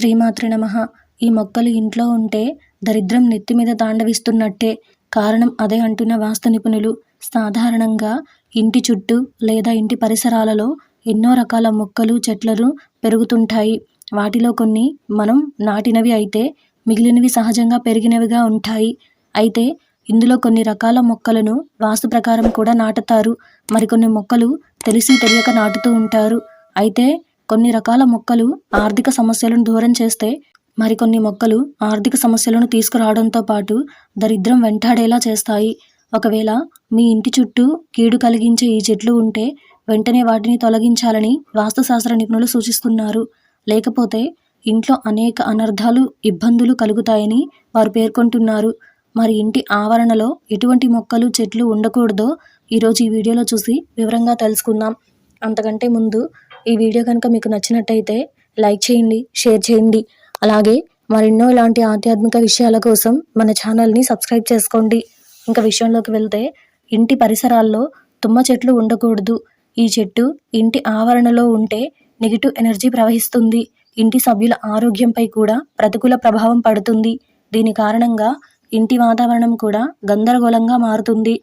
శ్రీమాత్రి నమః. ఈ మొక్కలు ఇంట్లో ఉంటే దరిద్రం నెత్తి మీద తాండవిస్తున్నట్టే. కారణం అదే అంటున్న వాస్తు నిపుణులు. సాధారణంగా ఇంటి చుట్టూ లేదా ఇంటి పరిసరాలలో ఎన్నో రకాల మొక్కలు చెట్లను పెరుగుతుంటాయి. వాటిలో కొన్ని మనం నాటినవి అయితే మిగిలినవి సహజంగా పెరిగినవిగా ఉంటాయి. అయితే ఇందులో కొన్ని రకాల మొక్కలను వాస్తు ప్రకారం కూడా నాటుతారు. మరికొన్ని మొక్కలు తెలిసి తెలియక నాటుతూ ఉంటారు. అయితే కొన్ని రకాల మొక్కలు ఆర్థిక సమస్యలను దూరం చేస్తే మరికొన్ని మొక్కలు ఆర్థిక సమస్యలను తీసుకురావడంతో పాటు దరిద్రం వెంటాడేలా చేస్తాయి. ఒకవేళ మీ ఇంటి చుట్టూ కీడు కలిగించే ఈ చెట్లు ఉంటే వెంటనే వాటిని తొలగించాలని వాస్తుశాస్త్ర నిపుణులు సూచిస్తున్నారు. లేకపోతే ఇంట్లో అనేక అనర్థాలు ఇబ్బందులు కలుగుతాయని వారు పేర్కొంటున్నారు. మరి ఇంటి ఆవరణలో ఎటువంటి మొక్కలు చెట్లు ఉండకూడదో ఈరోజు ఈ వీడియోలో చూసి వివరంగా తెలుసుకుందాం. అంతకంటే ముందు ఈ వీడియో కనుక మీకు నచ్చినట్టయితే లైక్ చేయండి షేర్ చేయండి. అలాగే మరెన్నో ఇలాంటి ఆధ్యాత్మిక విషయాల కోసం మన ఛానల్ని సబ్స్క్రైబ్ చేసుకోండి. ఇంకా విషయంలోకి వెళ్తే ఇంటి పరిసరాల్లో తుమ్మ చెట్లు ఉండకూడదు. ఈ చెట్టు ఇంటి ఆవరణలో ఉంటే నెగిటివ్ ఎనర్జీ ప్రవహిస్తుంది. ఇంటి సభ్యుల ఆరోగ్యంపై కూడా ప్రతికూల ప్రభావం పడుతుంది. దీని కారణంగా ఇంటి వాతావరణం కూడా గందరగోళంగా మారుతుంది.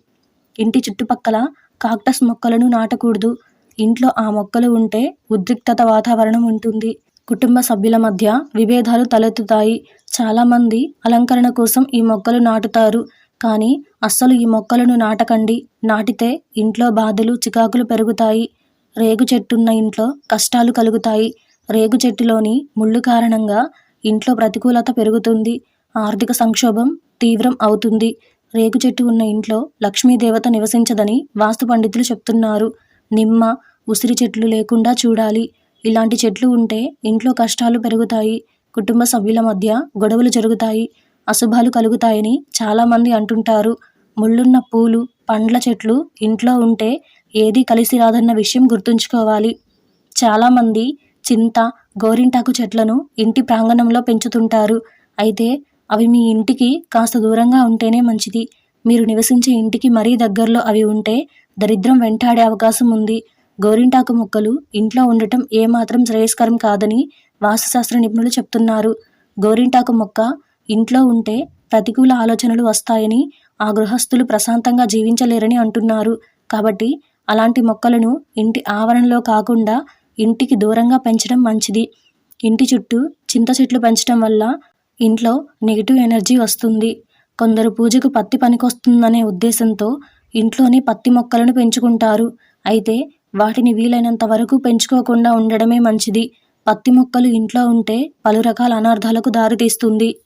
ఇంటి చుట్టుపక్కల కాక్టస్ మొక్కలను నాటకూడదు. ఇంట్లో ఆ మొక్కలు ఉంటే ఉద్రిక్తత వాతావరణం ఉంటుంది. కుటుంబ సభ్యుల మధ్య విభేదాలు తలెత్తుతాయి. చాలామంది అలంకరణ కోసం ఈ మొక్కలు నాటుతారు. కానీ అస్సలు ఈ మొక్కలను నాటకండి. నాటితే ఇంట్లో బాధలు చికాకులు పెరుగుతాయి. రేగు చెట్టున్న ఇంట్లో కష్టాలు కలుగుతాయి. రేగు చెట్టులోని ముళ్ళు కారణంగా ఇంట్లో ప్రతికూలత పెరుగుతుంది. ఆర్థిక సంక్షోభం తీవ్రం అవుతుంది. రేగు చెట్టు ఉన్న ఇంట్లో లక్ష్మీదేవత నివసించదని వాస్తు పండితులు చెప్తున్నారు. నిమ్మ ఉసిరి చెట్లు లేకుండా చూడాలి. ఇలాంటి చెట్లు ఉంటే ఇంట్లో కష్టాలు పెరుగుతాయి. కుటుంబ సభ్యుల మధ్య గొడవలు జరుగుతాయి. అశుభాలు కలుగుతాయని చాలామంది అంటుంటారు. ముళ్ళున్న పూలు పండ్ల చెట్లు ఇంట్లో ఉంటే ఏదీ కలిసి రాదన్న విషయం గుర్తుంచుకోవాలి. చాలామంది చింత గోరింటాకు చెట్లను ఇంటి ప్రాంగణంలో పెంచుతుంటారు. అయితే అవి మీ ఇంటికి కాస్త దూరంగా ఉంటేనే మంచిది. మీరు నివసించే ఇంటికి మరీ దగ్గరలో అవి ఉంటే దరిద్రం వెంటాడే అవకాశం ఉంది. గోరింటాకు మొక్కలు ఇంట్లో ఉండటం ఏమాత్రం శ్రేయస్కరం కాదని వాస్తుశాస్త్ర నిపుణులు చెప్తున్నారు. గోరింటాకు మొక్క ఇంట్లో ఉంటే ప్రతికూల ఆలోచనలు వస్తాయని ఆ గృహస్థులు ప్రశాంతంగా జీవించలేరని అంటున్నారు. కాబట్టి అలాంటి మొక్కలను ఇంటి ఆవరణలో కాకుండా ఇంటికి దూరంగా పెంచడం మంచిది. ఇంటి చుట్టూ చింత చెట్లు పెంచడం వల్ల ఇంట్లో నెగిటివ్ ఎనర్జీ వస్తుంది. కొందరు పూజకు పత్తి పనికొస్తుందనే ఉద్దేశంతో ఇంట్లోని పత్తి మొక్కలను పెంచుకుంటారు. అయితే వాటిని వీలైనంత వరకు పెంచుకోకుండా ఉండడమే మంచిది. పత్తి మొక్కలు ఇంట్లో ఉంటే పలు రకాల అనర్థాలకు దారితీస్తుంది.